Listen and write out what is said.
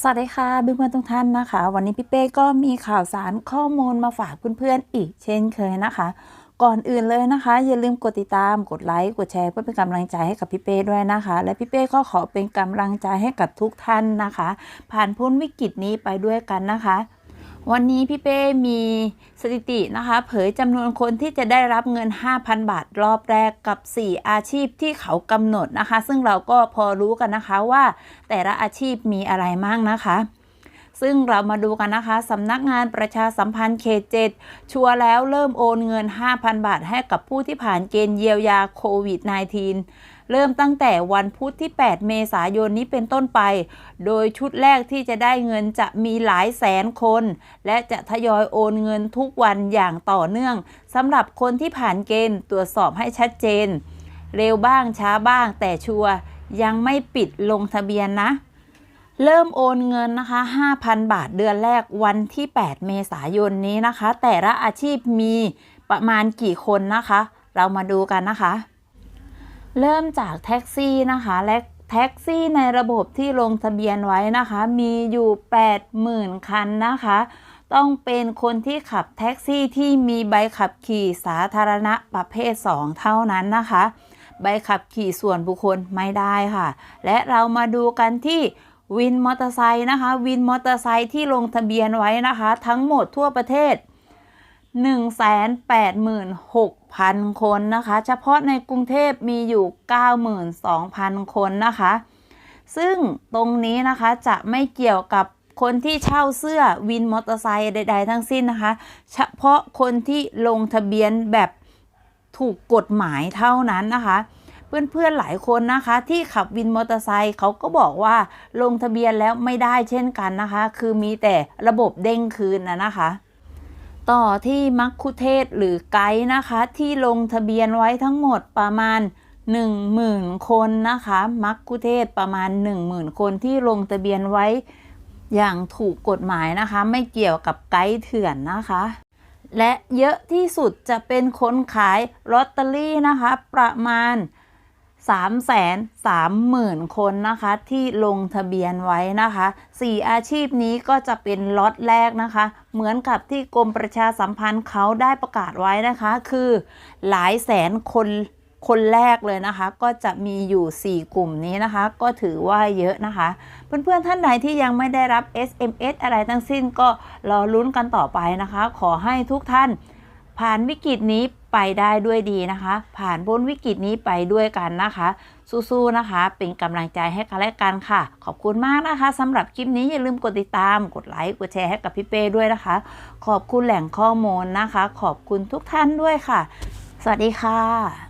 สวัสดีค่ะเพื่อนๆทุกท่านนะคะ วันนี้พี่เป้ก็มีข่าวสารข้อมูลมาฝากเพื่อนๆอีกเช่นเคยนะคะ ก่อนอื่นเลยนะคะ อย่าลืมกดติดตามกดไลค์กดแชร์เพื่อเป็นกำลังใจให้กับพี่เป้ด้วยนะคะ และพี่เป้ก็ขอเป็นกำลังใจให้กับทุกท่านนะคะ ผ่านพ้นวิกฤตนี้ไปด้วยกันนะคะ วันนี้พี่เป้มีสถิตินะคะ เผยจำนวนคนที่จะได้รับเงิน 5,000 บาทรอบแรกกับ 4 อาชีพที่เขากำหนดนะคะ ซึ่งเราก็พอรู้กันนะคะว่าแต่ละอาชีพมีอะไรมั่งนะคะ ซึ่งเรามาดูกันนะคะสำนักงานประชาสัมพันธ์เขต7ชัวร์แล้วเริ่มโอนเงิน 5,000 บาทให้กับผู้ที่ผ่านเกณฑ์เยียวยาโควิด -19 เริ่มตั้งแต่วันพุธที่ 8 เมษายนนี้เป็นต้นไป โดยชุดแรกที่จะได้เงินจะมีหลายแสนคน และจะทยอยโอนเงินทุกวันอย่างต่อเนื่องสำหรับคนที่ผ่านเกณฑ์ตรวจสอบให้ชัดเจน เร็วบ้างช้าบ้างแต่ชัวร์ยังไม่ปิดลงทะเบียนนะ เริ่มโอนเงินนะคะ 5,000 บาทเดือนแรกวันที่ 8 เมษายนนี้นะคะ แต่ละอาชีพมีประมาณกี่คนนะคะ เรามาดูกันนะคะ เริ่มจากแท็กซี่นะคะและแท็กซี่ในระบบที่ลงทะเบียนไว้นะคะ มีอยู่ 80,000 คันนะคะ ต้องเป็นคนที่ขับแท็กซี่ที่มีใบขับขี่สาธารณะประเภท 2 เท่านั้นนะคะ ใบขับขี่ส่วนบุคคลไม่ได้ค่ะ และเรามาดูกันที่ วินมอเตอร์ไซค์นะคะ วินมอเตอร์ไซค์ที่ลงทะเบียนไว้นะคะ ทั้งหมดทั่วประเทศ 186,000 คนนะคะ เฉพาะในกรุงเทพมีอยู่ 92,000 คนนะคะ ซึ่งตรงนี้นะคะจะไม่เกี่ยวกับคนที่เช่าเสื้อวินมอเตอร์ไซค์ใด ๆ ทั้งสิ้นนะคะ เฉพาะคนที่ลงทะเบียนแบบถูกกฎหมายเท่านั้นนะคะ เพื่อนๆหลายคนนะคะ ที่ขับวินมอเตอร์ไซค์เขาก็บอกว่าลงทะเบียนแล้วไม่ได้เช่นกันนะคะ คือมีแต่ระบบเด้งคืนนะนะคะ ต่อที่มักคุเทศหรือไกด์นะคะ ที่ลงทะเบียนไว้ทั้งหมดประมาณ10,000 คนนะคะ มักคุเทศประมาณ 10,000 คนที่ลงทะเบียนไว้อย่างถูกกฎหมายนะคะ ไม่เกี่ยวกับไกด์เถื่อนนะคะ และเยอะที่สุดจะเป็นคนขายลอตเตอรี่นะคะ ประมาณ 3 3 0 0 0 0 คนนะคะที่ลงทะเบียนไว้นะคะ 4 อาชีพนี้ก็จะเป็นล็อตแรกนะคะ เหมือนกับที่กรมประชาสัมพันธ์เขาได้ประกาศไว้นะคะ คือหลายแสนคนคนแรกเลยนะคะ ก็จะมีอยู่ 4 กลุ่มนี้นะคะ ก็ถือว่าเยอะนะคะ เพื่อนๆท่านไหนที่ยังไม่ได้รับ SMS อะไรทั้งสิ้นก็รอลุ้นกันต่อไปนะคะ ขอให้ทุกท่านผ่านวิกฤตนี้ ไปได้ด้วยดีนะคะ ผ่านพ้นวิกฤตนี้ไปด้วยกันนะคะ สู้ๆนะคะ เป็นกำลังใจให้กันและกันค่ะ ขอบคุณมากนะคะสำหรับคลิปนี้อย่าลืมกดติดตาม กดไลค์กดแชร์ให้กับพี่เป้ด้วยนะคะ ขอบคุณแหล่งข้อมูลนะคะ ขอบคุณทุกท่านด้วยค่ะ สวัสดีค่ะ